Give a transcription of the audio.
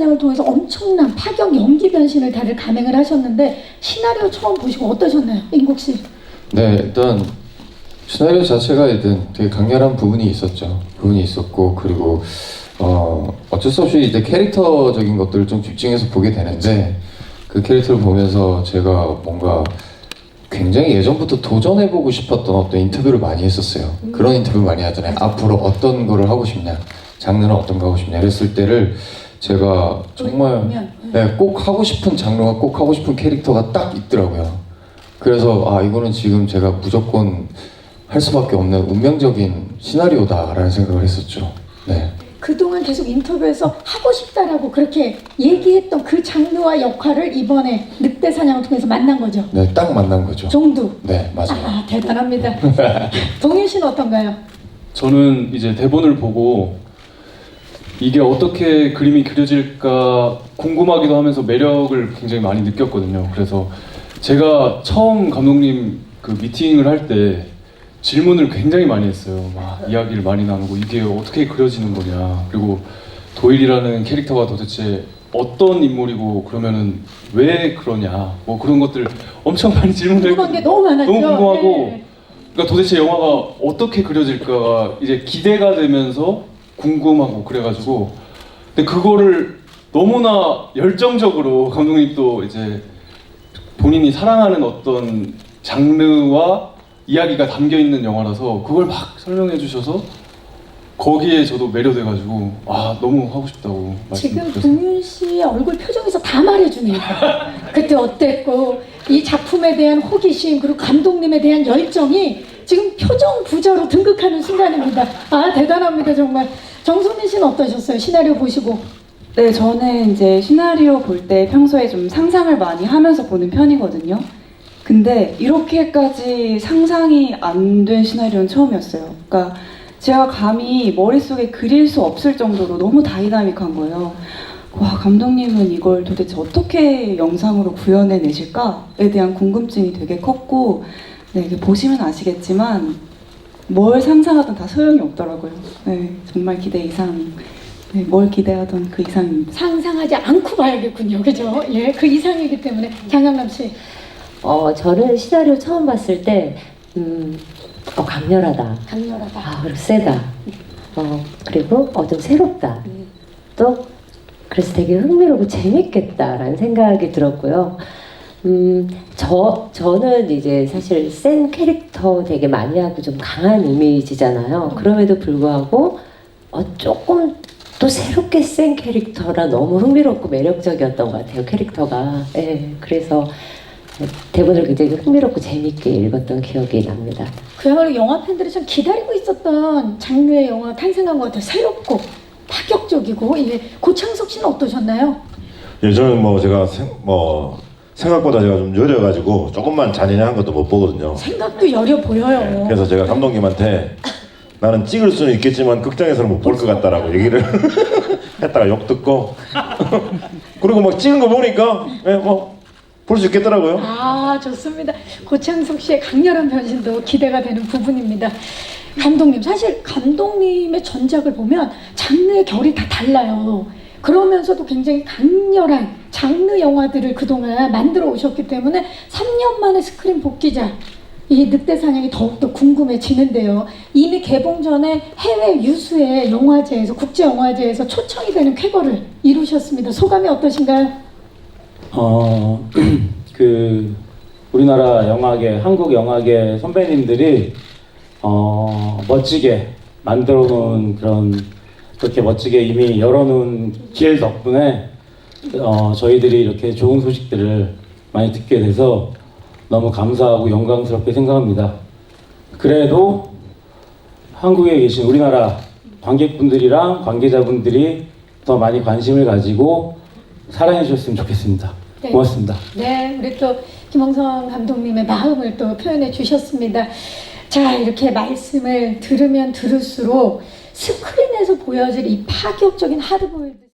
사냥을 통해서 엄청난 파격 연기 변신을 다들 감행을 하셨는데 시나리오 처음 보시고 어떠셨나요, 인국 씨? 네, 일단 시나리오 자체가 일단 되게 강렬한 부분이 있었죠. 부분이 있었고 그리고 어, 어쩔 수 없이 이제 캐릭터적인 것들을 좀 집중해서 보게 되는데 그 캐릭터를 보면서 제가 뭔가 굉장히 예전부터 도전해보고 싶었던 어떤 인터뷰를 많이 했었어요. 그런 인터뷰 많이 하잖아요. 앞으로 어떤 거를 하고 싶냐, 장르는 어떤 거 하고 싶냐 이랬을 때를 제가 정말 보면, 음. 네, 꼭 하고 싶은 장르가 꼭 하고 싶은 캐릭터가 딱 있더라고요. 그래서 아 이거는 지금 제가 무조건 할 수밖에 없는 운명적인 시나리오다라는 생각을 했었죠. 네. 그동안 계속 인터뷰에서 하고 싶다라고 그렇게 얘기했던 그 장르와 역할을 이번에 늑대 사냥을 통해서 만난 거죠. 네, 딱 만난 거죠. 정두. 네, 맞아요. 아, 대단합니다. 동현 씨는 어떤가요? 저는 이제 대본을 보고 이게 어떻게 그림이 그려질까 궁금하기도 하면서 매력을 굉장히 많이 느꼈거든요. 그래서 제가 처음 감독님 그 미팅을 할 때 질문을 굉장히 많이 했어요. 막 이야기를 많이 나누고 이게 어떻게 그려지는 거냐. 그리고 도일이라는 캐릭터가 도대체 어떤 인물이고 그러면은 왜 그러냐. 뭐 그런 것들 엄청 많이 질문을 궁금한 게 너무 많았죠. 너무 궁금하고 네. 그러니까 도대체 영화가 어떻게 그려질까가 이제 기대가 되면서 궁금하고 그래가지고 근데 그거를 너무나 열정적으로 감독님 또 이제 본인이 사랑하는 어떤 장르와 이야기가 담겨 있는 영화라서 그걸 막 설명해 주셔서 거기에 저도 매료돼가지고 아 너무 하고 싶다고 지금 말씀드렸어요. 동윤 씨의 얼굴 표정에서 다 말해주네요. 그때 어땠고 이 작품에 대한 호기심 그리고 감독님에 대한 열정이 지금 표정 부자로 등극하는 순간입니다. 아 대단합니다 정말. 정소민 씨는 어떠셨어요? 시나리오 보시고 네, 저는 이제 시나리오 볼 때 평소에 좀 상상을 많이 하면서 보는 편이거든요. 근데 이렇게까지 상상이 안 된 시나리오는 처음이었어요. 그러니까 제가 감히 머릿속에 그릴 수 없을 정도로 너무 다이나믹한 거예요. 와, 감독님은 이걸 도대체 어떻게 영상으로 구현해 내실까에 대한 궁금증이 되게 컸고, 네, 이게 보시면 아시겠지만, 뭘 상상하든 다 소용이 없더라고요. 네, 정말 기대 이상, 네, 뭘 기대하던 그 이상입니다. 상상하지 않고 봐야겠군요. 그죠? 예, 그 이상이기 때문에 장강남 씨. 어, 저는 시나리오 처음 봤을 때, 음, 어, 강렬하다. 강렬하다. 아, 그리고 세다. 어, 그리고 어, 좀 새롭다. 또, 그래서 되게 흥미롭고 재밌겠다라는 생각이 들었고요. 음, 저, 저는 이제 사실 센 캐릭터 되게 많이 하고 좀 강한 이미지잖아요. 그럼에도 불구하고, 어, 조금 또 새롭게 센 캐릭터라 너무 흥미롭고 매력적이었던 것 같아요, 캐릭터가. 예, 그래서 대본을 굉장히 흥미롭고 재밌게 읽었던 기억이 납니다. 그야말로 영화 팬들이 참 기다리고 있었던 장르의 영화 탄생한 것 같아요. 새롭고 파격적이고 예. 고창석 씨는 어떠셨나요? 예, 저는 뭐 제가 생, 뭐 생각보다 제가 좀 여려가지고 조금만 잔인한 것도 못 보거든요. 생각도 여려 보여요. 예, 그래서 제가 감독님한테 나는 찍을 수는 있겠지만 극장에서는 못 볼 것 같다라고 얘기를 했다가 욕 듣고 그리고 막 찍은 거 보니까 예, 뭐볼 수 있겠더라고요. 아 좋습니다. 고창석 씨의 강렬한 변신도 기대가 되는 부분입니다. 감독님 사실 감독님의 전작을 보면 장르의 결이 다 달라요. 그러면서도 굉장히 강렬한 장르 영화들을 그동안 만들어 오셨기 때문에 3년 만에 스크린 복귀작 이 늑대 사냥이 더욱더 궁금해지는데요. 이미 개봉 전에 해외 유수의 영화제에서 국제 영화제에서 초청이 되는 쾌거를 이루셨습니다. 소감이 어떠신가요? 어, 그 우리나라 영화계, 한국 영화계 선배님들이 어, 멋지게 만들어 놓은 그런 그렇게 멋지게 이미 열어놓은 길 덕분에 어, 저희들이 이렇게 좋은 소식들을 많이 듣게 돼서 너무 감사하고 영광스럽게 생각합니다. 그래도 한국에 계신 우리나라 관객분들이랑 관계자분들이 더 많이 관심을 가지고 사랑해 주셨으면 좋겠습니다. 네. 고맙습니다. 네, 우리 또 김홍성 감독님의 마음을 또 표현해 주셨습니다. 자, 이렇게 말씀을 들으면 들을수록 스크린에서 보여질 이 파격적인 하드보일드